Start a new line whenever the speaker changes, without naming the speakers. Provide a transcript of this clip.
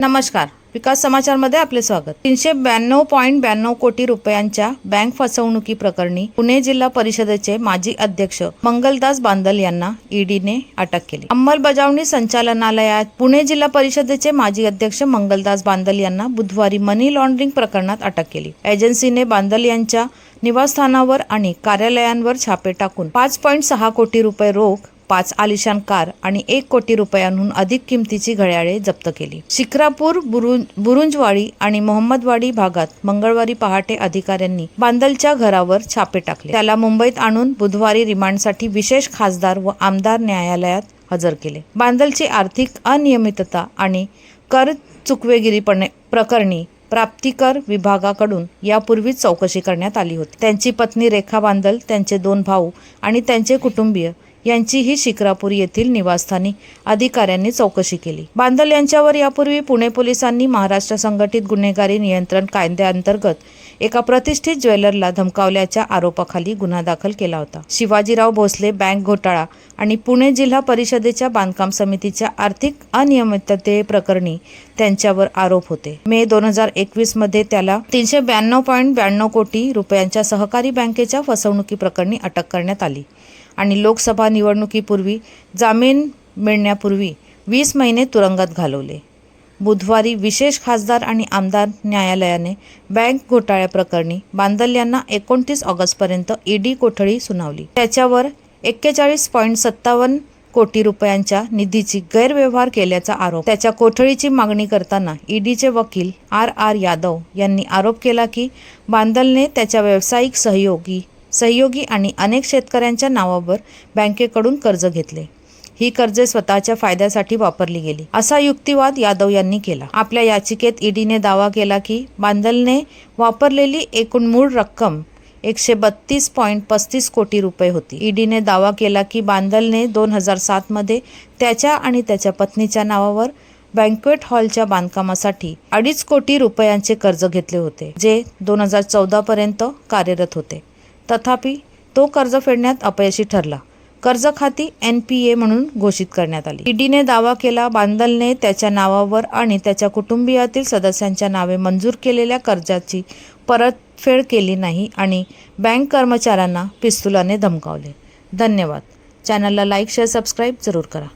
नमस्कार. विकास समाचारमध्ये आपले स्वागत. तीनशे ब्याण्णव पॉईंट ब्याण्णव कोटी रुपयांच्या बँक फसवणुकी प्रकरणी पुणे जिल्हा परिषदेचे माजी अध्यक्ष मंगलदास बांदल यांना ईडीने अटक केली. अंमलबजावणी संचालनालयात पुणे जिल्हा परिषदेचे माजी अध्यक्ष मंगलदास बांदल यांना बुधवारी मनी लॉन्ड्रिंग प्रकरणात अटक केली. एजन्सीने बांदल यांच्या निवासस्थानावर आणि कार्यालयांवर छापे टाकून पाच पॉईंट सहा कोटी रुपये रोख पाच आलिशान कार आणि एक कोटी रुपयांहून अधिक किमतीची घड्याळे जप्त केली. शिक्रापूर बुरुं बुरुंजवाडी आणि मोहम्मदवाडी भागात मंगळवारी पहाटे अधिकाऱ्यांनी बांदलच्या घरावर छापे टाकले. त्याला मुंबईत आणून बुधवारी रिमांडसाठी विशेष खासदार व आमदार न्यायालयात हजर केले. बांदलची आर्थिक अनियमितता आणि कर चुकवेगिरीपणे प्रकरणी प्राप्तिकर विभागाकडून यापूर्वीच चौकशी करण्यात आली होती. त्यांची पत्नी रेखा बांदल त्यांचे दोन भाऊ आणि त्यांचे कुटुंबीय यांचीही शिक्रापूर येथील निवासस्थानी अधिकाऱ्यांनी चौकशी केली. बांदल यांच्यावर यापूर्वी पुणे पोलिसांनी महाराष्ट्र संघटित गुन्हेगारी नियंत्रण कायद्याअंतर्गत एका प्रतिष्ठित ज्वेलरला धमकावल्याच्या आरोपाखाली गुन्हा दाखल केला होता. शिवाजीराव भोसले बँक घोटाळा आणि पुणे जिल्हा परिषदेच्या बांधकाम समितीच्या आर्थिक अनियमिततेप्रकरणी त्यांच्यावर आरोप होते. मे दोन हजार एकवीसमध्ये त्याला तीनशे ब्याण्णव पॉईंट ब्याण्णव कोटी रुपयांच्या सहकारी बँकेच्या फसवणुकी प्रकरणी अटक करण्यात आली. आणि लोकसभा निवडणुकीपूर्वी जामीन मिळण्यापूर्वी वीस महिने तुरुंगात घालवले. बुधवारी विशेष खासदार आणि आमदार न्यायालयाने बँक घोटाळ्याप्रकरणी बांदल यांना एकोणतीस ऑगस्टपर्यंत ईडी कोठडी सुनावली. त्याच्यावर एक्केचाळीस पॉईंट सत्तावन्न कोटी रुपयांच्या निधीची गैरव्यवहार केल्याचा आरोप. त्याच्या कोठडीची मागणी करताना ईडीचे वकील आर आर यादव यांनी आरोप केला की बांदलने त्याच्या व्यावसायिक सहयोगी सहयोगी आणि अनेक शेतकऱ्यांच्या नावावर बँकेकडून कर्ज घेतले. ही कर्जे स्वतःच्या फायद्यासाठी वापरली गेली. असा युक्तिवाद यादव यांनी केला. आपल्या याचिकेत ईडीने दावा केला की बांदलने वापरलेली एकूण मूळ रक्कम एकशे बत्तीस पॉईंट पस्तीस कोटी रुपये होती. ईडीने दावा केला की बांदलने दोन हजार सातमध्ये त्याच्या आणि त्याच्या पत्नीच्या नावावर बँक्वेट हॉलच्या बांधकामासाठी अडीच कोटी रुपयांचे कर्ज घेतले होते जे दोन हजार चौदापर्यंत कार्यरत होते. तथापि तो कर्ज फेडण्यात अपयशी ठरला. कर्ज खाती एन पी ए म्हणून घोषित करण्यात आली. ईडीने दावा केला बांदलने त्याच्या नावावर आणि त्याच्या कुटुंबियातील सदस्यांच्या नावे मंजूर केलेल्या कर्जाची परतफेड केली नाही आणि बँक कर्मचाऱ्यांना पिस्तुलाने धमकावले. धन्यवाद. चॅनलला लाईक शेअर सबस्क्राईब जरूर करा.